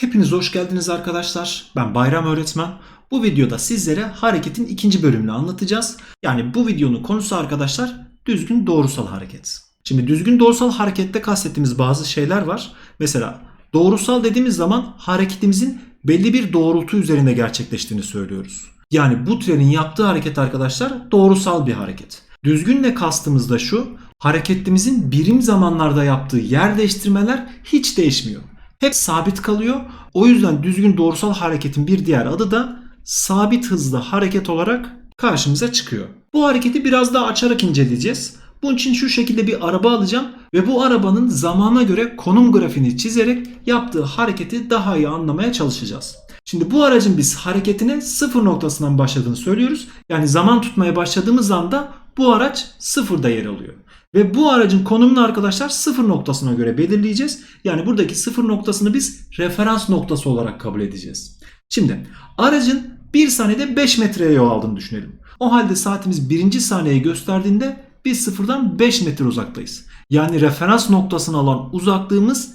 Hepiniz hoş geldiniz arkadaşlar. Ben Bayram Öğretmen. Bu videoda sizlere hareketin ikinci bölümünü anlatacağız. Yani bu videonun konusu arkadaşlar düzgün doğrusal hareket. Şimdi düzgün doğrusal harekette kastettiğimiz bazı şeyler var. Mesela doğrusal dediğimiz zaman hareketimizin belli bir doğrultu üzerinde gerçekleştiğini söylüyoruz. Yani bu trenin yaptığı hareket arkadaşlar doğrusal bir hareket. Düzgünle kastımız da şu, hareketimizin birim zamanlarda yaptığı yer değiştirmeler hiç değişmiyor. Hep sabit kalıyor. O yüzden düzgün doğrusal hareketin bir diğer adı da sabit hızlı hareket olarak karşımıza çıkıyor. Bu hareketi biraz daha açarak inceleyeceğiz. Bunun için şu şekilde bir araba alacağım ve bu arabanın zamana göre konum grafiğini çizerek yaptığı hareketi daha iyi anlamaya çalışacağız. Şimdi bu aracın biz hareketine sıfır noktasından başladığını söylüyoruz. Yani zaman tutmaya başladığımız anda bu araç sıfırda yer alıyor. Ve bu aracın konumunu arkadaşlar sıfır noktasına göre belirleyeceğiz. Yani buradaki sıfır noktasını biz referans noktası olarak kabul edeceğiz. Şimdi aracın 1 saniyede 5 metreye yol aldığını düşünelim. O halde saatimiz 1. saniyeyi gösterdiğinde biz sıfırdan 5 metre uzaktayız. Yani referans noktasına alan uzaklığımız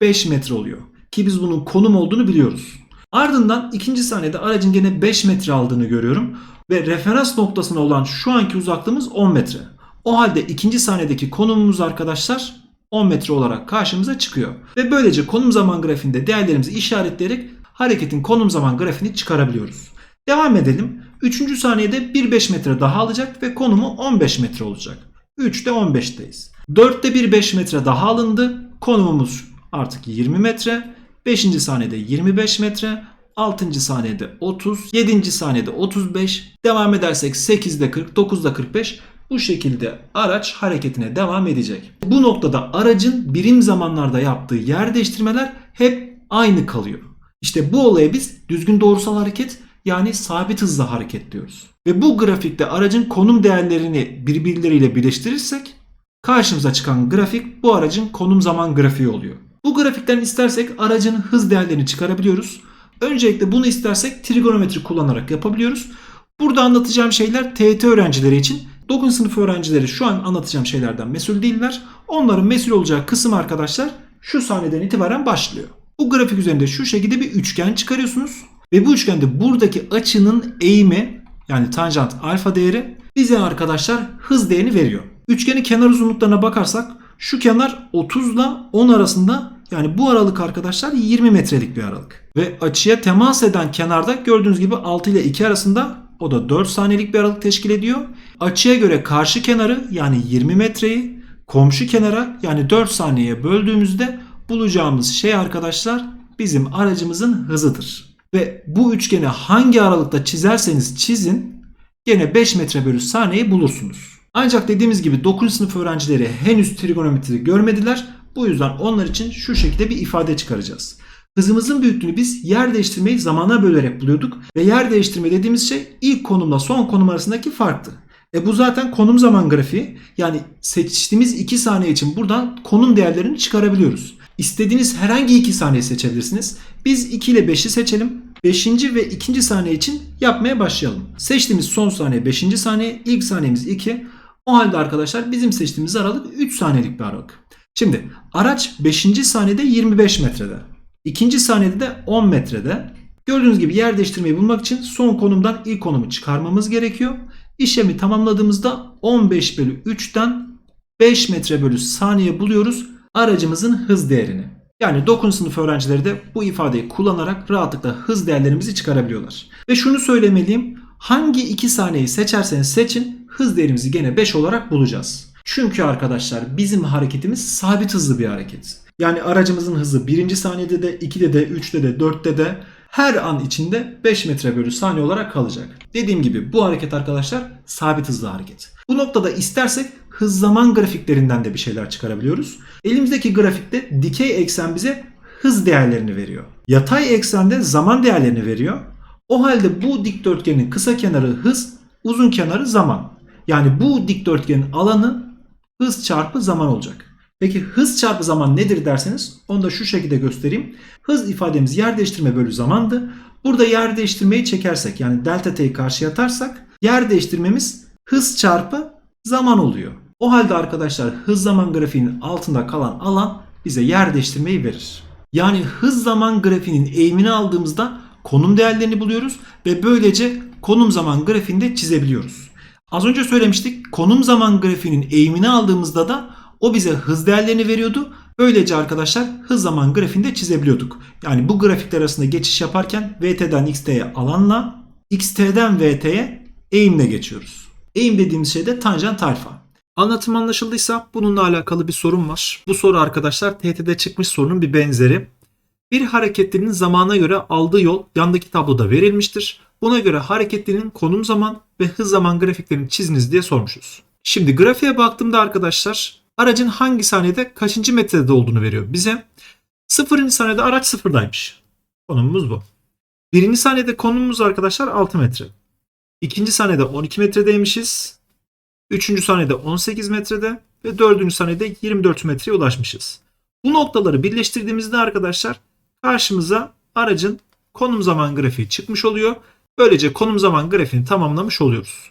5 metre oluyor. Ki biz bunun konum olduğunu biliyoruz. Ardından ikinci saniyede aracın gene 5 metre aldığını görüyorum. Ve referans noktasına olan şu anki uzaklığımız 10 metre. O halde ikinci saniyedeki konumumuz arkadaşlar 10 metre olarak karşımıza çıkıyor. Ve böylece konum zaman grafiğinde değerlerimizi işaretleyerek hareketin konum zaman grafiğini çıkarabiliyoruz. Devam edelim. Üçüncü saniyede 1-5 metre daha alacak ve konumu 15 metre olacak. 3'te 15'teyiz. 4'te bir 5 metre daha alındı. Konumumuz artık 20 metre. 5. saniyede 25 metre. 6. saniyede 30, 7. saniyede 35, devam edersek 8'de 40, 9'da 45 bu şekilde araç hareketine devam edecek. Bu noktada aracın birim zamanlarda yaptığı yer değiştirmeler hep aynı kalıyor. İşte bu olaya biz düzgün doğrusal hareket yani sabit hızlı hareket diyoruz. Ve bu grafikte aracın konum değerlerini birbirleriyle birleştirirsek karşımıza çıkan grafik bu aracın konum zaman grafiği oluyor. Bu grafikten istersek aracın hız değerlerini çıkarabiliyoruz. Öncelikle bunu istersek trigonometri kullanarak yapabiliyoruz. Burada anlatacağım şeyler TET öğrencileri için 9. sınıf öğrencileri şu an anlatacağım şeylerden mesul değiller. Onların mesul olacağı kısım arkadaşlar şu sahneden itibaren başlıyor. Bu grafik üzerinde şu şekilde bir üçgen çıkarıyorsunuz. Ve bu üçgende buradaki açının eğimi yani tanjant alfa değeri bize arkadaşlar hız değerini veriyor. Üçgenin kenar uzunluklarına bakarsak şu kenar 30 ile 10 arasında yani bu aralık arkadaşlar 20 metrelik bir aralık. Ve açıya temas eden kenarda gördüğünüz gibi 6 ile 2 arasında o da 4 saniyelik bir aralık teşkil ediyor. Açıya göre karşı kenarı yani 20 metreyi komşu kenara yani 4 saniyeye böldüğümüzde bulacağımız şey arkadaşlar bizim aracımızın hızıdır. Ve bu üçgeni hangi aralıkta çizerseniz çizin gene 5 metre bölü saniyeyi bulursunuz. Ancak dediğimiz gibi 9. sınıf öğrencileri henüz trigonometri görmediler. Bu yüzden onlar için şu şekilde bir ifade çıkaracağız. Hızımızın büyüklüğünü biz yer değiştirmeyi zamana bölerek buluyorduk ve yer değiştirme dediğimiz şey ilk konumla son konum arasındaki farktı. E bu zaten konum zaman grafiği. Yani seçtiğimiz 2 saniye için buradan konum değerlerini çıkarabiliyoruz. İstediğiniz herhangi 2 saniye seçebilirsiniz. Biz 2 ile 5'i seçelim. 5. ve 2. saniye için yapmaya başlayalım. Seçtiğimiz son saniye 5. saniye, ilk saniyemiz 2. O halde arkadaşlar bizim seçtiğimiz aralık 3 saniyelik bir aralık. Şimdi araç 5. saniyede 25 metrede. İkinci saniyede de 10 metrede. Gördüğünüz gibi yer değiştirmeyi bulmak için son konumdan ilk konumu çıkarmamız gerekiyor. İşlemi tamamladığımızda 15 bölü 3'ten 5 metre bölü saniye buluyoruz aracımızın hız değerini. Yani 9. sınıf öğrencileri de bu ifadeyi kullanarak rahatlıkla hız değerlerimizi çıkarabiliyorlar. Ve şunu söylemeliyim. Hangi 2 saniyeyi seçerseniz seçin hız değerimizi gene 5 olarak bulacağız. Çünkü arkadaşlar bizim hareketimiz sabit hızlı bir hareket. Yani aracımızın hızı 1. saniyede de 2'de de 3'te de 4'te de her an içinde 5 metre bölü saniye olarak kalacak. Dediğim gibi bu hareket arkadaşlar sabit hızlı hareket. Bu noktada istersek hız zaman grafiklerinden de bir şeyler çıkarabiliyoruz. Elimizdeki grafikte dikey eksen bize hız değerlerini veriyor. Yatay eksende zaman değerlerini veriyor. O halde bu dikdörtgenin kısa kenarı hız, uzun kenarı zaman. Yani bu dikdörtgenin alanı hız çarpı zaman olacak. Peki hız çarpı zaman nedir derseniz onu da şu şekilde göstereyim. Hız ifademiz yer değiştirme bölü zamandı. Burada yer değiştirmeyi çekersek yani delta t'yi karşıya atarsak yer değiştirmemiz hız çarpı zaman oluyor. O halde arkadaşlar hız zaman grafiğinin altında kalan alan bize yer değiştirmeyi verir. Yani hız zaman grafiğinin eğimini aldığımızda konum değerlerini buluyoruz ve böylece konum zaman grafiğini de çizebiliyoruz. Az önce söylemiştik konum zaman grafiğinin eğimini aldığımızda da o bize hız değerlerini veriyordu. Böylece arkadaşlar hız zaman grafiğini de çizebiliyorduk. Yani bu grafikler arasında geçiş yaparken VT'den XT'ye alanla XT'den VT'ye eğimle geçiyoruz. Eğim dediğimiz şey de tanjant alfa. Anlatım anlaşıldıysa bununla alakalı bir sorun var. Bu soru arkadaşlar TT'de çıkmış sorunun bir benzeri. Bir hareketlinin zamana göre aldığı yol yandaki tabloda verilmiştir. Buna göre hareketlinin konum zaman ve hız zaman grafiklerini çiziniz diye sormuşuz. Şimdi grafiğe baktığımda arkadaşlar aracın hangi saniyede kaçıncı metrede olduğunu veriyor bize. Sıfırıncı saniyede araç sıfırdaymış. Konumumuz bu. Birinci saniyede konumumuz arkadaşlar 6 metre. İkinci saniyede 12 metredeymişiz. Üçüncü saniyede 18 metrede ve dördüncü saniyede 24 metreye ulaşmışız. Bu noktaları birleştirdiğimizde arkadaşlar karşımıza aracın konum zaman grafiği çıkmış oluyor. Böylece konum zaman grafiğini tamamlamış oluyoruz.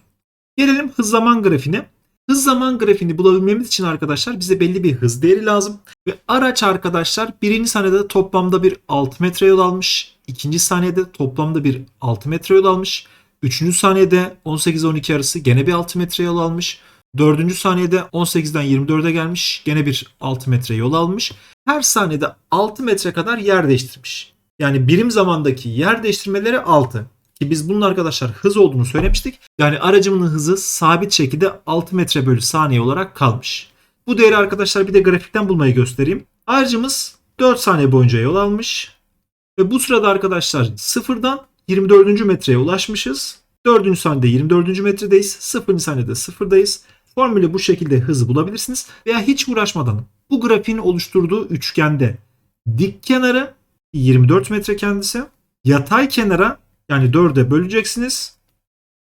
Gelelim hız zaman grafiğine. Hız zaman grafiğini bulabilmemiz için arkadaşlar bize belli bir hız değeri lazım. Ve araç arkadaşlar birinci saniyede toplamda bir 6 metre yol almış. ikinci saniyede toplamda bir 6 metre yol almış. Üçüncü saniyede 18-12 arası gene bir 6 metre yol almış. Dördüncü saniyede 18'den 24'e gelmiş. Gene bir 6 metre yol almış. Her saniyede 6 metre kadar yer değiştirmiş. Yani birim zamandaki yer değiştirmeleri 6. Ki biz bunun arkadaşlar hız olduğunu söylemiştik. Yani aracımın hızı sabit şekilde 6 metre bölü saniye olarak kalmış. Bu değeri arkadaşlar bir de grafikten bulmayı göstereyim. Aracımız 4 saniye boyunca yol almış. Ve bu sırada arkadaşlar sıfırdan 24. metreye ulaşmışız. 4. saniyede 24. metredeyiz. 0. saniyede sıfırdayız. Formülü bu şekilde hızı bulabilirsiniz. Veya hiç uğraşmadan bu grafiğin oluşturduğu üçgende dik kenarı 24 metre kendisi. Yatay kenara yani 4'e böleceksiniz.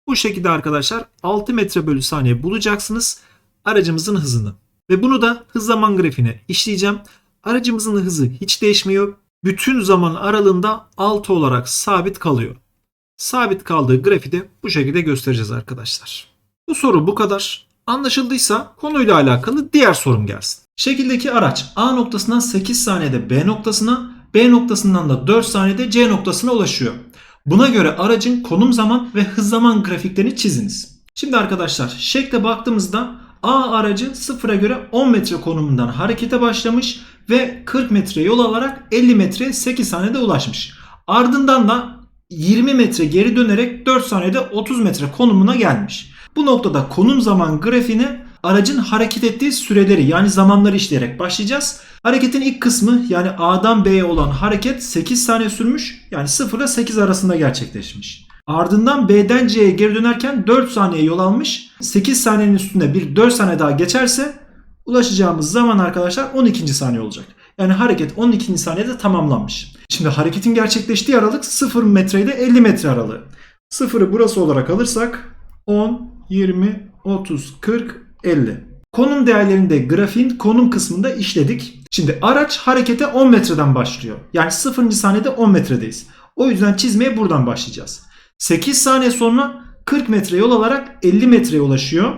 Bu şekilde arkadaşlar 6 metre bölü saniye bulacaksınız aracımızın hızını. Ve bunu da hız zaman grafiğine işleyeceğim. Aracımızın hızı hiç değişmiyor. Bütün zaman aralığında 6 olarak sabit kalıyor. Sabit kaldığı grafiği de bu şekilde göstereceğiz arkadaşlar. Bu soru bu kadar. Anlaşıldıysa konuyla alakalı diğer sorum gelsin. Şekildeki araç A noktasından 8 saniyede B noktasına, B noktasından da 4 saniyede C noktasına ulaşıyor. Buna göre aracın konum zaman ve hız zaman grafiklerini çiziniz. Şimdi arkadaşlar şekle baktığımızda A aracı sıfıra göre 10 metre konumundan harekete başlamış ve 40 metre yol alarak 50 metreye 8 saniyede ulaşmış. Ardından da 20 metre geri dönerek 4 saniyede 30 metre konumuna gelmiş. Bu noktada konum zaman grafiğine aracın hareket ettiği süreleri yani zamanları işleyerek başlayacağız. Hareketin ilk kısmı yani A'dan B'ye olan hareket 8 saniye sürmüş. Yani 0 ile 8 arasında gerçekleşmiş. Ardından B'den C'ye geri dönerken 4 saniye yol almış. 8 saniyenin üstünde bir 4 saniye daha geçerse ulaşacağımız zaman arkadaşlar 12. saniye olacak. Yani hareket 12. saniyede tamamlanmış. Şimdi hareketin gerçekleştiği aralık 0 metre ile 50 metre aralığı. 0'ı burası olarak alırsak 10, 20, 30, 40, 50. Konum değerlerini de grafiğin konum kısmında işledik. Şimdi araç harekete 10 metreden başlıyor. Yani 0. saniyede 10 metredeyiz. O yüzden çizmeye buradan başlayacağız. 8 saniye sonra 40 metre yol alarak 50 metreye ulaşıyor.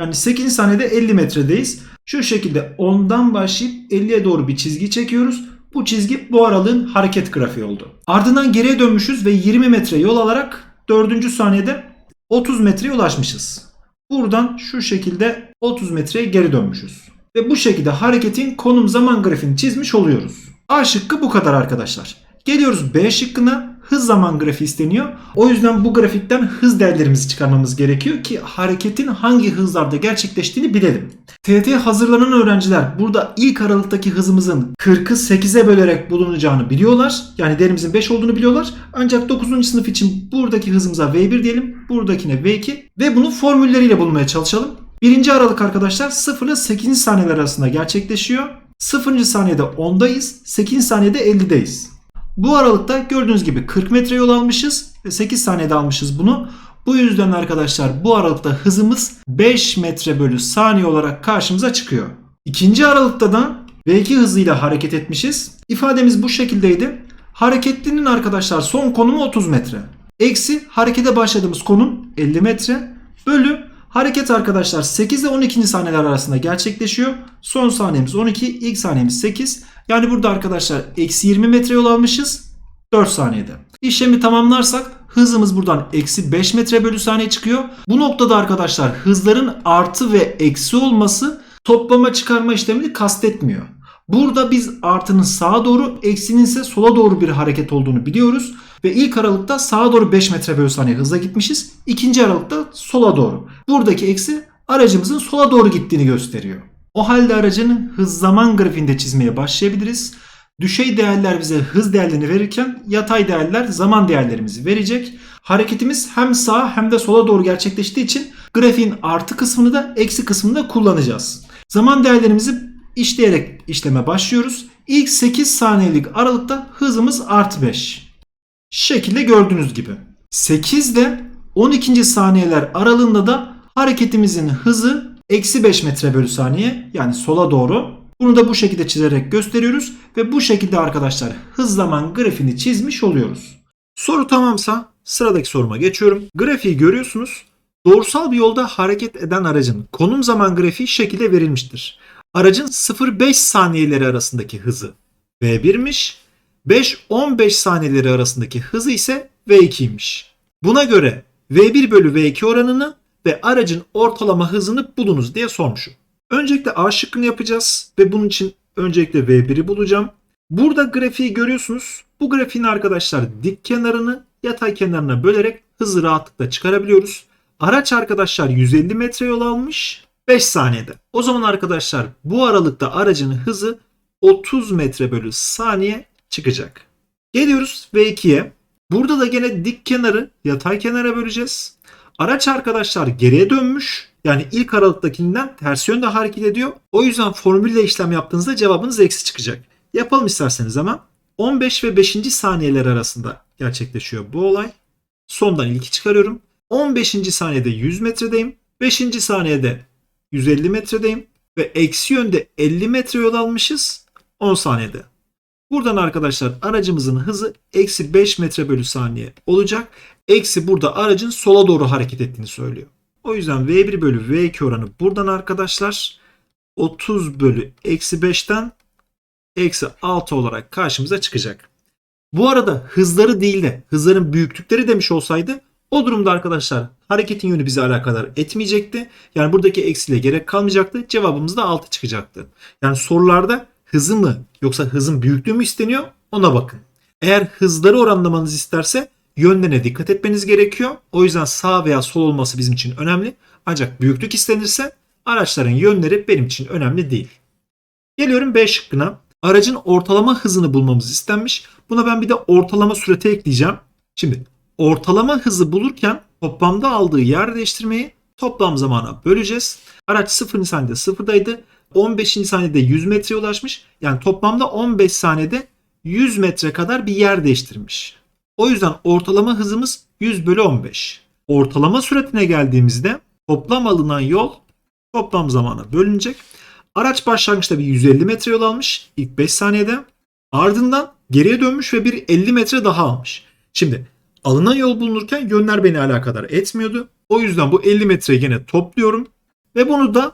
Yani 8 saniyede 50 metredeyiz. Şu şekilde 10'dan başlayıp 50'ye doğru bir çizgi çekiyoruz. Bu çizgi bu aralığın hareket grafiği oldu. Ardından geriye dönmüşüz ve 20 metre yol alarak 4. saniyede 30 metreye ulaşmışız. Buradan şu şekilde 30 metreye geri dönmüşüz. Ve bu şekilde hareketin konum zaman grafiğini çizmiş oluyoruz. A şıkkı bu kadar arkadaşlar. Geliyoruz B şıkkına hız zaman grafiği isteniyor. O yüzden bu grafikten hız değerlerimizi çıkarmamız gerekiyor ki hareketin hangi hızlarda gerçekleştiğini bilelim. TT hazırlanan öğrenciler burada ilk aralıktaki hızımızın 40'ı 8'e bölerek bulunacağını biliyorlar. Yani değerimizin 5 olduğunu biliyorlar. Ancak 9. sınıf için buradaki hızımıza V1 diyelim. Buradakine V2 ve bunu formülleriyle bulmaya çalışalım. Birinci aralık arkadaşlar 0 ile 8. saniyeler arasında gerçekleşiyor. 0. saniyede 10'dayız. 8. saniyede 50'deyiz. Bu aralıkta gördüğünüz gibi 40 metre yol almışız ve 8 saniyede almışız bunu. Bu yüzden arkadaşlar bu aralıkta hızımız 5 metre bölü saniye olarak karşımıza çıkıyor. İkinci aralıkta da V2 hızıyla hareket etmişiz. İfademiz bu şekildeydi. Hareketlinin arkadaşlar son konumu 30 metre. Eksi harekete başladığımız konum 50 metre. Bölü Hareket arkadaşlar 8 ile 12. saniyeler arasında gerçekleşiyor. Son saniyemiz 12, ilk saniyemiz 8. Yani burada arkadaşlar eksi 20 metre yol almışız 4 saniyede. İşlemi tamamlarsak hızımız buradan eksi 5 metre bölü saniye çıkıyor. Bu noktada arkadaşlar hızların artı ve eksi olması toplama çıkarma işlemini kastetmiyor. Burada biz artının sağa doğru eksinin ise sola doğru bir hareket olduğunu biliyoruz. Ve ilk aralıkta sağa doğru 5 metre bölü saniye hızla gitmişiz. İkinci aralıkta sola doğru. Buradaki eksi aracımızın sola doğru gittiğini gösteriyor. O halde aracın hız zaman grafiğinde çizmeye başlayabiliriz. Düşey değerler bize hız değerlerini verirken yatay değerler zaman değerlerimizi verecek. Hareketimiz hem sağa hem de sola doğru gerçekleştiği için grafiğin artı kısmını da eksi kısmını da kullanacağız. Zaman değerlerimizi işleyerek işleme başlıyoruz. İlk 8 saniyelik aralıkta hızımız artı 5. Şekilde gördüğünüz gibi. 8 ile 12. saniyeler aralığında da hareketimizin hızı eksi 5 metre bölü saniye yani sola doğru. Bunu da bu şekilde çizerek gösteriyoruz ve bu şekilde arkadaşlar hız zaman grafiğini çizmiş oluyoruz. Soru tamamsa sıradaki soruma geçiyorum. Grafiği görüyorsunuz. Doğrusal bir yolda hareket eden aracın konum zaman grafiği şekilde verilmiştir. Aracın 0-5 saniyeleri arasındaki hızı V1'miş. 5-15 saniyeleri arasındaki hızı ise V2'ymiş. Buna göre V1 bölü V2 oranını ve aracın ortalama hızını bulunuz diye sormuşum. Öncelikle A şıkkını yapacağız ve bunun için öncelikle V1'i bulacağım. Burada grafiği görüyorsunuz. Bu grafiğin arkadaşlar dik kenarını yatay kenarına bölerek hızı rahatlıkla çıkarabiliyoruz. Araç arkadaşlar 150 metre yol almış 5 saniyede. O zaman arkadaşlar bu aralıkta aracın hızı 30 metre bölü saniye çıkacak. Geliyoruz V2'ye. Burada da gene dik kenarı yatay kenara böleceğiz. Araç arkadaşlar geriye dönmüş. Yani ilk aralıktakinden ters yönde hareket ediyor. O yüzden formülle işlem yaptığınızda cevabınız eksi çıkacak. Yapalım isterseniz hemen. 15 ve 5. saniyeler arasında gerçekleşiyor bu olay. Sondan ilki çıkarıyorum. 15. saniyede 100 metredeyim. 5. saniyede 150 metredeyim. Ve eksi yönde 50 metre yol almışız 10 saniyede. Buradan arkadaşlar aracımızın hızı eksi 5 metre bölü saniye olacak. Eksi burada aracın sola doğru hareket ettiğini söylüyor. O yüzden V1 bölü V2 oranı buradan arkadaşlar 30 bölü eksi 5'ten eksi 6 olarak karşımıza çıkacak. Bu arada hızları değil de hızların büyüklükleri demiş olsaydı o durumda arkadaşlar hareketin yönü bizi alakadar etmeyecekti. Yani buradaki eksiyle gerek kalmayacaktı. Cevabımız da 6 çıkacaktı. Yani sorularda hızı mı yoksa hızın büyüklüğü mü isteniyor ona bakın. Eğer hızları oranlamanız isterse yönlerine dikkat etmeniz gerekiyor. O yüzden sağ veya sol olması bizim için önemli. Ancak büyüklük istenirse araçların yönleri benim için önemli değil. Geliyorum B şıkkına. Aracın ortalama hızını bulmamız istenmiş. Buna ben bir de ortalama süreti ekleyeceğim. Şimdi ortalama hızı bulurken toplamda aldığı yer değiştirmeyi toplam zamana böleceğiz. Araç 0. saniyede 0'daydı. 15. saniyede 100 metreye ulaşmış. Yani toplamda 15 saniyede 100 metre kadar bir yer değiştirmiş. O yüzden ortalama hızımız 100 bölü 15. Ortalama süretine geldiğimizde toplam alınan yol toplam zamana bölünecek. Araç başlangıçta bir 150 metre yol almış ilk 5 saniyede. Ardından geriye dönmüş ve bir 50 metre daha almış. Şimdi alınan yol bulunurken yönler beni alakadar etmiyordu. O yüzden bu 50 metreyi gene topluyorum. Ve bunu da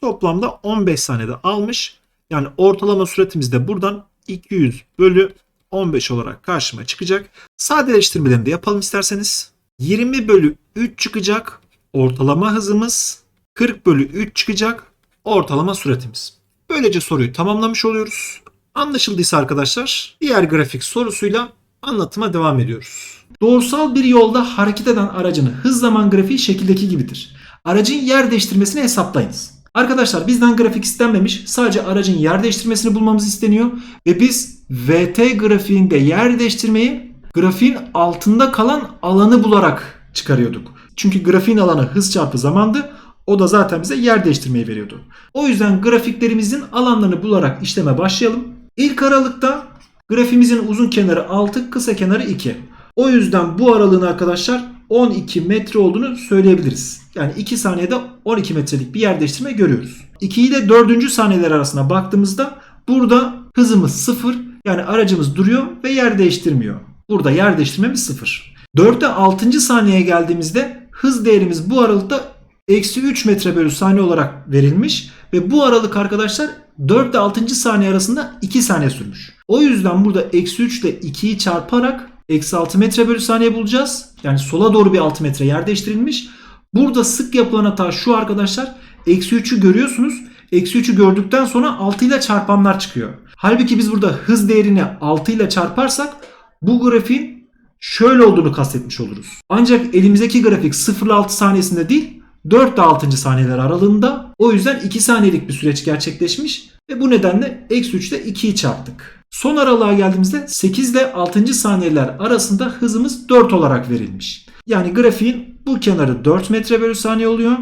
toplamda 15 saniyede almış. Yani ortalama süretimiz de buradan 200 bölü 15 olarak karşıma çıkacak. Sadeleştirmelerini de yapalım isterseniz. 20 bölü 3 çıkacak. Ortalama hızımız 40 bölü 3 çıkacak. Ortalama süretimiz. Böylece soruyu tamamlamış oluyoruz. Anlaşıldıysa arkadaşlar diğer grafik sorusuyla anlatıma devam ediyoruz. Doğrusal bir yolda hareket eden aracın hız zaman grafiği şekildeki gibidir. Aracın yer değiştirmesini hesaplayınız. Arkadaşlar bizden grafik istenmemiş. Sadece aracın yer değiştirmesini bulmamız isteniyor. Ve biz VT grafiğinde yer değiştirmeyi grafiğin altında kalan alanı bularak çıkarıyorduk. Çünkü grafiğin alanı hız çarpı zamandı. O da zaten bize yer değiştirmeyi veriyordu. O yüzden grafiklerimizin alanlarını bularak işleme başlayalım. İlk aralıkta grafimizin uzun kenarı 6, kısa kenarı 2. O yüzden bu aralığın arkadaşlar 12 metre olduğunu söyleyebiliriz. Yani 2 saniyede 12 metrelik bir yer değiştirme görüyoruz. 2 ile 4. saniyeler arasına baktığımızda burada hızımız 0 yani aracımız duruyor ve yer değiştirmiyor. Burada yer değiştirmemiz 0. 4'te 6. saniyeye geldiğimizde hız değerimiz bu aralıkta eksi 3 metre bölü saniye olarak verilmiş. Ve bu aralık arkadaşlar 4 ile 6. saniye arasında 2 saniye sürmüş. O yüzden burada eksi 3 ile 2'yi çarparak eksi 6 metre bölü saniye bulacağız. Yani sola doğru bir 6 metre yer değiştirilmiş. Burada sık yapılan hata şu arkadaşlar. Eksi 3'ü görüyorsunuz. Eksi 3'ü gördükten sonra 6 ile çarpanlar çıkıyor. Halbuki biz burada hız değerini 6 ile çarparsak bu grafiğin şöyle olduğunu kastetmiş oluruz. Ancak elimizdeki grafik 0 ile 6 saniyesinde değil 4 ile 6. saniyeler aralığında. O yüzden 2 saniyelik bir süreç gerçekleşmiş ve bu nedenle eksi 3 ile 2'yi çarptık. Son aralığa geldiğimizde 8 ile 6. saniyeler arasında hızımız 4 olarak verilmiş. Yani grafiğin bu kenarı 4 metre bölü saniye oluyor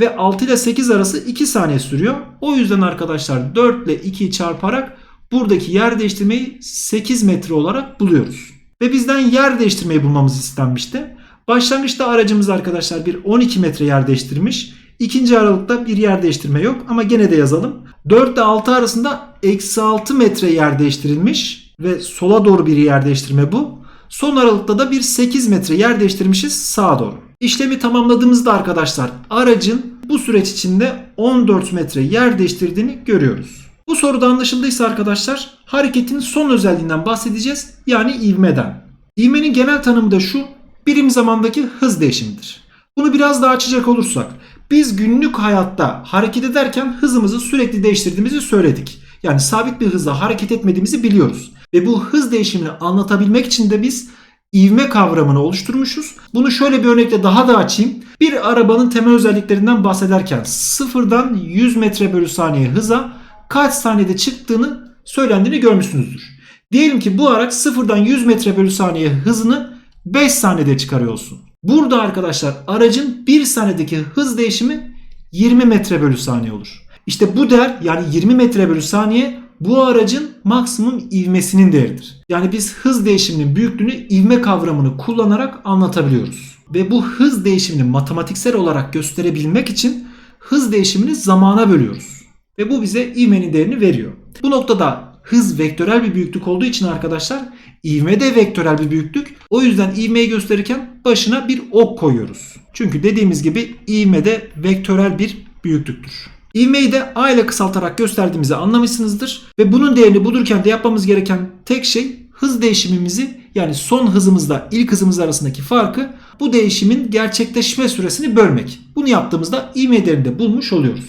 ve 6 ile 8 arası 2 saniye sürüyor. O yüzden arkadaşlar 4 ile 2'yi çarparak buradaki yer değiştirmeyi 8 metre olarak buluyoruz. Ve bizden yer değiştirmeyi bulmamız istenmişti. Başlangıçta aracımız arkadaşlar bir 12 metre yer değiştirmiş. İkinci aralıkta bir yer değiştirme yok ama gene de yazalım. 4 ile 6 arasında eksi 6 metre yer değiştirilmiş ve sola doğru bir yer değiştirme bu. Son aralıkta da bir 8 metre yer değiştirmişiz sağa doğru. İşlemi tamamladığımızda arkadaşlar aracın bu süreç içinde 14 metre yer değiştirdiğini görüyoruz. Bu soruda anlaşıldıysa arkadaşlar hareketin son özelliğinden bahsedeceğiz yani ivmeden. İvmenin genel tanımı da şu birim zamandaki hız değişimidir. Bunu biraz daha açacak olursak biz günlük hayatta hareket ederken hızımızı sürekli değiştirdiğimizi söyledik. Yani sabit bir hızla hareket etmediğimizi biliyoruz. Ve bu hız değişimini anlatabilmek için de biz ivme kavramını oluşturmuşuz. Bunu şöyle bir örnekle daha da açayım. Bir arabanın temel özelliklerinden bahsederken sıfırdan 100 metre bölü saniye hıza kaç saniyede çıktığını söylendiğini görmüşsünüzdür. Diyelim ki bu araç sıfırdan 100 metre bölü saniye hızını 5 saniyede çıkarıyor olsun. Burada arkadaşlar aracın 1 saniyedeki hız değişimi 20 metre bölü saniye olur. İşte bu değer yani 20 metre bölü saniye bu aracın maksimum ivmesinin değeridir. Yani biz hız değişiminin büyüklüğünü ivme kavramını kullanarak anlatabiliyoruz. Ve bu hız değişimini matematiksel olarak gösterebilmek için hız değişimini zamana bölüyoruz. Ve bu bize ivmenin değerini veriyor. Bu noktada hız vektörel bir büyüklük olduğu için arkadaşlar ivme de vektörel bir büyüklük. O yüzden ivmeyi gösterirken başına bir ok koyuyoruz. Çünkü dediğimiz gibi ivme de vektörel bir büyüklüktür. İvmeyi de A ile kısaltarak gösterdiğimizi anlamışsınızdır. Ve bunun değerini bulurken de yapmamız gereken tek şey hız değişimimizi yani son hızımızla ilk hızımız arasındaki farkı bu değişimin gerçekleşme süresini bölmek. Bunu yaptığımızda ivme değerini de bulmuş oluyoruz.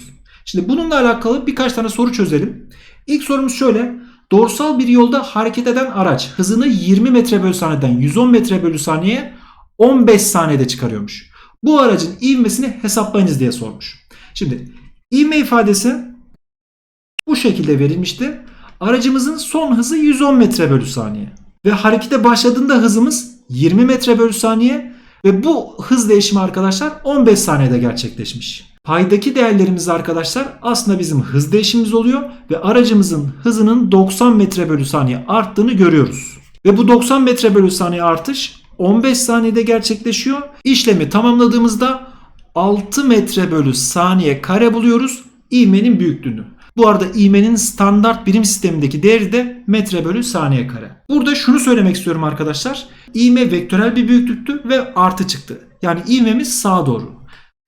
Şimdi bununla alakalı birkaç tane soru çözelim. İlk sorumuz şöyle. Doğrusal bir yolda hareket eden araç hızını 20 metre bölü saniyeden 110 metre bölü saniyeye 15 saniyede çıkarıyormuş. Bu aracın ivmesini hesaplayınız diye sormuş. Şimdi ivme ifadesi bu şekilde verilmişti. Aracımızın son hızı 110 metre bölü saniye. Ve harekete başladığında hızımız 20 metre bölü saniye ve bu hız değişimi arkadaşlar 15 saniyede gerçekleşmiş. Paydaki değerlerimiz arkadaşlar aslında bizim hız değişimimiz oluyor ve aracımızın hızının 90 metre bölü saniye arttığını görüyoruz. Ve bu 90 metre bölü saniye artış 15 saniyede gerçekleşiyor. İşlemi tamamladığımızda 6 metre bölü saniye kare buluyoruz ivmenin büyüklüğünü. Bu arada ivmenin standart birim sistemindeki değeri de metre bölü saniye kare. Burada şunu söylemek istiyorum arkadaşlar. İvme vektörel bir büyüklüktü ve artı çıktı. Yani ivmemiz sağa doğru.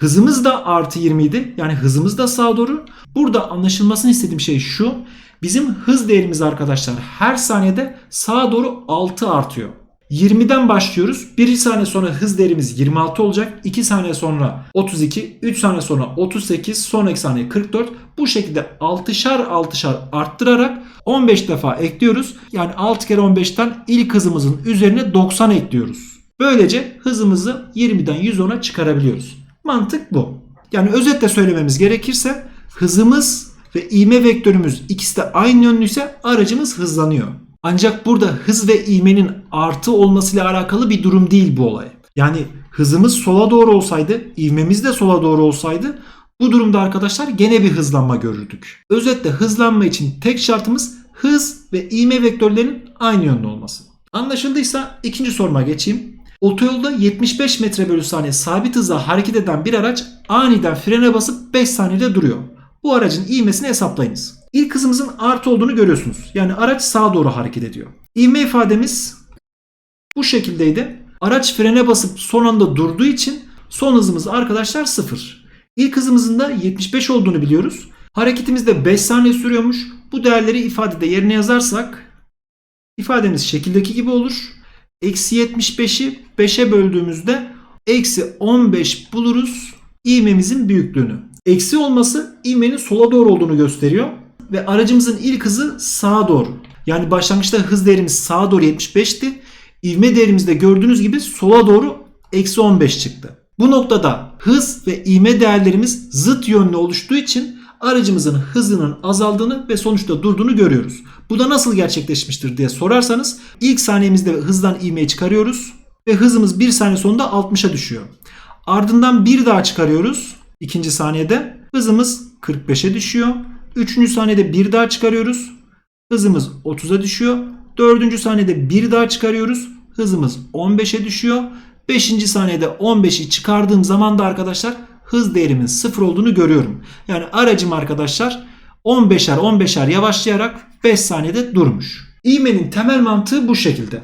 Hızımız da artı 20 idi. Yani hızımız da sağa doğru. Burada anlaşılmasını istediğim şey şu. Bizim hız değerimiz arkadaşlar her saniyede sağa doğru 6 artıyor. 20'den başlıyoruz. 1 saniye sonra hız değerimiz 26 olacak. 2 saniye sonra 32, 3 saniye sonra 38, sonraki saniye 44. Bu şekilde 6'şar 6'şar arttırarak 15 defa ekliyoruz. Yani 6 kere 15'ten ilk hızımızın üzerine 90 ekliyoruz. Böylece hızımızı 20'den 110'a çıkarabiliyoruz. Mantık bu. Yani özetle söylememiz gerekirse hızımız ve ivme vektörümüz ikisi de aynı yönlüyse aracımız hızlanıyor. Ancak burada hız ve ivmenin artı olmasıyla alakalı bir durum değil bu olay. Yani hızımız sola doğru olsaydı, ivmemiz de sola doğru olsaydı bu durumda arkadaşlar gene bir hızlanma görürdük. Özetle hızlanma için tek şartımız hız ve ivme vektörlerinin aynı yönde olması. Anlaşıldıysa ikinci soruma geçeyim. Otoyolda 75 metre bölü saniye sabit hızla hareket eden bir araç aniden frene basıp 5 saniyede duruyor. Bu aracın ivmesini hesaplayınız. İlk hızımızın artı olduğunu görüyorsunuz. Yani araç sağa doğru hareket ediyor. İvme ifademiz bu şekildeydi. Araç frene basıp son anda durduğu için son hızımız arkadaşlar 0. İlk hızımızın da 75 olduğunu biliyoruz. Hareketimiz de 5 saniye sürüyormuş. Bu değerleri ifadede yerine yazarsak ifademiz şekildeki gibi olur. Eksi 75'i 5'e böldüğümüzde eksi 15 buluruz ivmemizin büyüklüğünü. Eksi olması ivmenin sola doğru olduğunu gösteriyor. Ve aracımızın ilk hızı sağa doğru. Yani başlangıçta hız değerimiz sağa doğru 75'ti. İvme değerimiz de gördüğünüz gibi sola doğru eksi 15 çıktı. Bu noktada hız ve ivme değerlerimiz zıt yönlü oluştuğu için aracımızın hızının azaldığını ve sonuçta durduğunu görüyoruz. Bu da nasıl gerçekleşmiştir diye sorarsanız ilk saniyemizde hızdan ivmeyi çıkarıyoruz ve hızımız 1 saniye sonunda 60'a düşüyor. Ardından bir daha çıkarıyoruz ikinci saniyede hızımız 45'e düşüyor. Üçüncü saniyede bir daha çıkarıyoruz. Hızımız 30'a düşüyor. Dördüncü saniyede bir daha çıkarıyoruz. Hızımız 15'e düşüyor. Beşinci saniyede 15'i çıkardığım zaman da arkadaşlar hız değerimin sıfır olduğunu görüyorum. Yani aracım arkadaşlar 15'er 15'er yavaşlayarak 5 saniyede durmuş. İğmenin temel mantığı bu şekilde.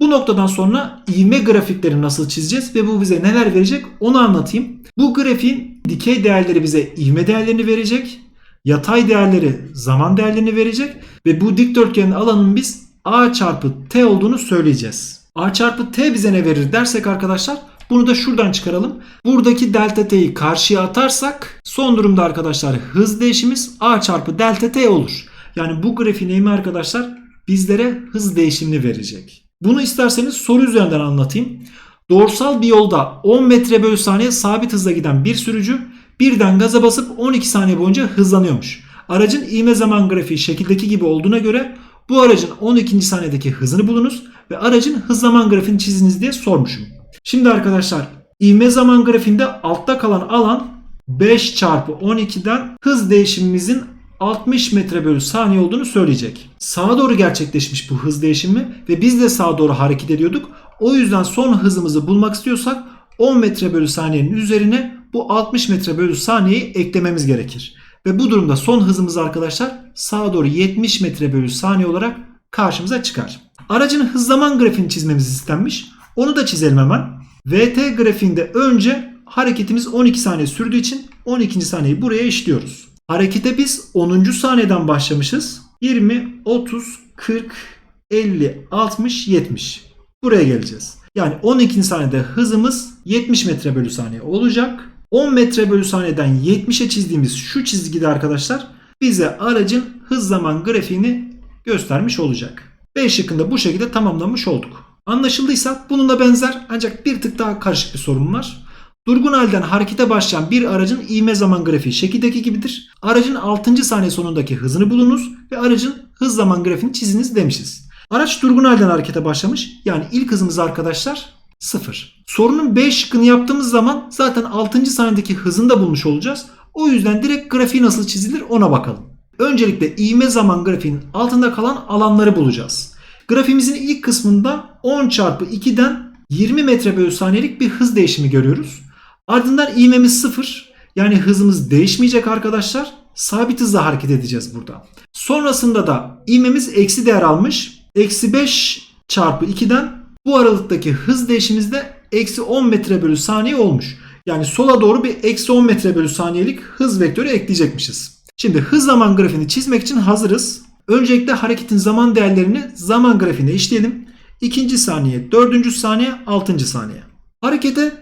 Bu noktadan sonra ivme grafikleri nasıl çizeceğiz ve bu bize neler verecek onu anlatayım. Bu grafiğin dikey değerleri bize ivme değerlerini verecek. Yatay değerleri zaman değerlerini verecek ve bu dikdörtgenin alanının biz a çarpı t olduğunu söyleyeceğiz. a çarpı t bize ne verir dersek arkadaşlar bunu da şuradan çıkaralım. Buradaki delta t'yi karşıya atarsak son durumda arkadaşlar hız değişimimiz a çarpı delta t olur. Yani bu grafiğin eğimi arkadaşlar bizlere hız değişimini verecek. Bunu isterseniz soru üzerinden anlatayım. Doğrusal bir yolda 10 metre bölü saniye sabit hızla giden bir sürücü birden gaza basıp 12 saniye boyunca hızlanıyormuş. Aracın ivme zaman grafiği şekildeki gibi olduğuna göre bu aracın 12. saniyedeki hızını bulunuz ve aracın hız zaman grafiğini çiziniz diye sormuşum. Şimdi arkadaşlar ivme zaman grafiğinde altta kalan alan 5 çarpı 12'den hız değişimimizin 60 metre bölü saniye olduğunu söyleyecek. Sağa doğru gerçekleşmiş bu hız değişimi ve biz de sağa doğru hareket ediyorduk. O yüzden son hızımızı bulmak istiyorsak 10 metre bölü saniyenin üzerine bu 60 metre bölü saniyeyi eklememiz gerekir. Ve bu durumda son hızımız arkadaşlar sağa doğru 70 metre bölü saniye olarak karşımıza çıkar. Aracın hız zaman grafiğini çizmemiz istenmiş. Onu da çizelim hemen. VT grafiğinde önce hareketimiz 12 saniye sürdüğü için 12. saniyeyi buraya işliyoruz. Harekete biz 10. saniyeden başlamışız. 20, 30, 40, 50, 60, 70. Buraya geleceğiz. Yani 12. saniyede hızımız 70 metre bölü saniye olacak. 10 metre bölü saniyeden 70'e çizdiğimiz şu çizgide arkadaşlar bize aracın hız zaman grafiğini göstermiş olacak. B şıkkında bu şekilde tamamlamış olduk. Anlaşıldıysa bununla benzer ancak bir tık daha karışık bir sorun var. Durgun halden harekete başlayan bir aracın ivme zaman grafiği şekildeki gibidir. Aracın 6. saniye sonundaki hızını bulunuz ve aracın hız zaman grafiğini çiziniz demişiz. Araç durgun halden harekete başlamış. Yani ilk hızımız arkadaşlar 0. Sorunun B şıkkını yaptığımız zaman zaten 6. saniyedeki hızını da bulmuş olacağız. O yüzden direkt grafiği nasıl çizilir ona bakalım. Öncelikle ivme zaman grafiğinin altında kalan alanları bulacağız. Grafiğimizin ilk kısmında 10 çarpı 2'den 20 metre bölü saniyelik bir hız değişimi görüyoruz. Ardından ivmemiz 0. Yani hızımız değişmeyecek arkadaşlar. Sabit hızla hareket edeceğiz burada. Sonrasında da ivmemiz eksi değer almış. Eksi 5 çarpı 2'den bu aralıktaki hız değişimimiz de eksi 10 metre bölü saniye olmuş. Yani sola doğru bir eksi 10 metre bölü saniyelik hız vektörü ekleyecekmişiz. Şimdi hız zaman grafiğini çizmek için hazırız. Öncelikle hareketin zaman değerlerini zaman grafiğine işleyelim. İkinci saniye, dördüncü saniye, altıncı saniye. Harekete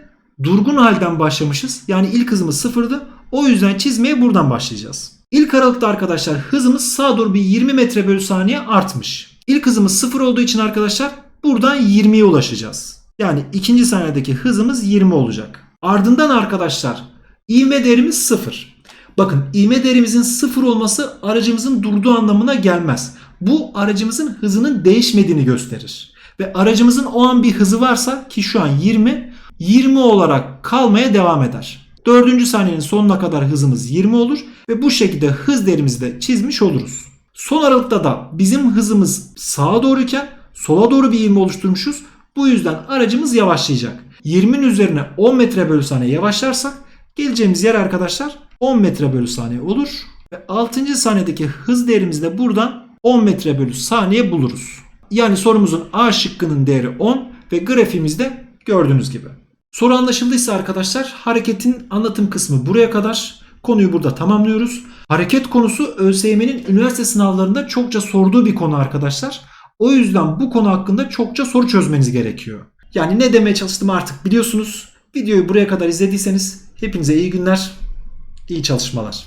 durgun halden başlamışız. Yani ilk hızımız sıfırdı. O yüzden çizmeye buradan başlayacağız. İlk aralıkta arkadaşlar hızımız sağa doğru bir 20 metre bölü saniye artmış. İlk hızımız sıfır olduğu için arkadaşlar buradan 20'ye ulaşacağız. Yani ikinci saniyedeki hızımız 20 olacak. Ardından arkadaşlar ivme değerimiz sıfır. Bakın ivme değerimizin sıfır olması aracımızın durduğu anlamına gelmez. Bu aracımızın hızının değişmediğini gösterir. Ve aracımızın o an bir hızı varsa ki şu an 20, 20 olarak kalmaya devam eder. Dördüncü saniyenin sonuna kadar hızımız 20 olur ve bu şekilde hız değerimizi de çizmiş oluruz. Son aralıkta da bizim hızımız sağa doğruyken sola doğru bir ivme oluşturmuşuz. Bu yüzden aracımız yavaşlayacak. 20'nin üzerine 10 metre bölü saniye yavaşlarsak geleceğimiz yer arkadaşlar 10 metre bölü saniye olur. Ve 6. saniyedeki hız değerimizi de buradan 10 metre bölü saniye buluruz. Yani sorumuzun A şıkkının değeri 10 ve grafiğimizde gördüğünüz gibi. Soru anlaşıldıysa arkadaşlar hareketin anlatım kısmı buraya kadar. Konuyu burada tamamlıyoruz. Hareket konusu ÖSYM'nin üniversite sınavlarında çokça sorduğu bir konu arkadaşlar. O yüzden bu konu hakkında çokça soru çözmeniz gerekiyor. Yani ne demeye çalıştım artık biliyorsunuz. Videoyu buraya kadar izlediyseniz hepinize iyi günler, iyi çalışmalar.